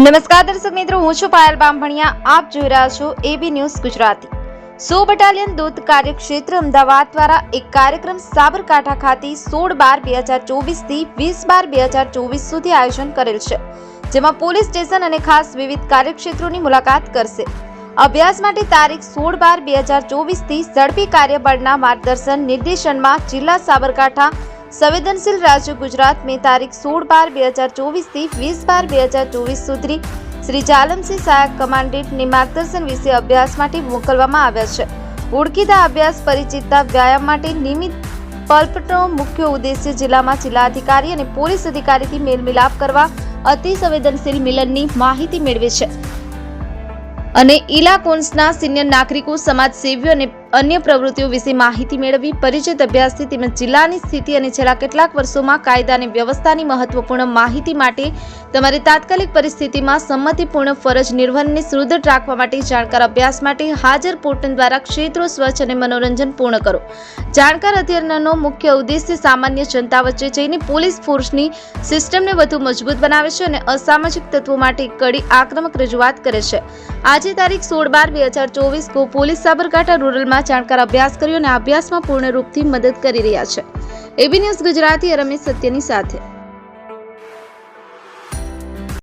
નમસ્કાર દર્શક મિત્રો, હું છું પાયલ બામભણિયા. આપ જોઈ રહ્યા છો એબી ન્યૂઝ ગુજરાતી. સો બટાલિયન દૂત કાર્યક્ષેત્ર અમદાવાદ દ્વારા એક કાર્યક્રમ સાબરકાંઠા ખાતે સોળ બાર બે હજાર ચોવીસથી વીસ બાર બે હજાર ચોવીસ સુધી આયોજન કરેલ છે, જેમાં પોલીસ સ્ટેશન અને ખાસ વિવિધ કાર્યક્ષેત્રોની મુલાકાત કરશે. અભ્યાસ માટે તારીખ સોળ બાર બે હજાર ચોવીસથી ઝડપી કાર્યબળના માર્ગદર્શન નિર્દેશનમાં જિલ્લા સાબરકાંઠા સંવેદનશીલ રાજ્ય ગુજરાત મેં તારીખ સોળ બાર બે હજાર ચોવીસથી વીસ બાર બે હજાર ચોવીસ સુધી શ્રી જાલમસિંહ સહાયક કમાન્ડન્ટની માર્ગદર્શન વિશે અભ્યાસ માટે મોકલવામાં આવ્યા છે. ઓળખીતા અભ્યાસ પરિચિતતા વ્યાયામ માટે નિયમિત પલ્પનો મુખ્ય ઉદ્દેશ્ય જિલ્લામાં જિલ્લા અધિકારી અને પોલીસ અધિકારીથી મેલમિલાપ કરવા અતિ સંવેદનશીલ મિલનની માહિતી મેળવે છે. અને ઇલા કોન્સના સિનિયર નાગરિકો, સમાજસેવીઓ અને અન્ય પ્રવૃત્તિઓ વિશે માહિતી મેળવી, પરિચિત અભ્યાસથી તેમજ જિલ્લાની સ્થિતિ અને છેલ્લા કેટલાક વર્ષોમાં કાયદા અને વ્યવસ્થાની મહત્વપૂર્ણ માહિતી માટે તમારી તાત્કાલિક પરિસ્થિતિમાં સંમતિપૂર્ણ ફરજ નિર્વહનને સુદૃઢ રાખવા માટે જાણકાર અભ્યાસ માટે હાજર પોર્ટલ દ્વારા ક્ષેત્રો સ્વચ્છ અને મનોરંજન પૂર્ણ કરો. જાણકાર અધ્યયનનો મુખ્ય ઉદ્દેશ્ય સામાન્ય જનતા વચ્ચે જઈને પોલીસ ફોર્સની સિસ્ટમને વધુ મજબૂત બનાવે છે અને અસામાજિક તત્વો માટે કડી આક્રમક રજૂઆત કરે છે. આજે તારીખ સોળ બાર બે હજાર ચોવીસ કો પોલીસ સાબરકાંઠા રૂરલમાં જાણકાર અભ્યાસ કર્યો અને અભ્યાસમાં પૂર્ણ રૂપથી મદદ કરી રહ્યા છે. એબી ન્યૂઝ ગુજરાતી રમેશ સત્યની સાથે.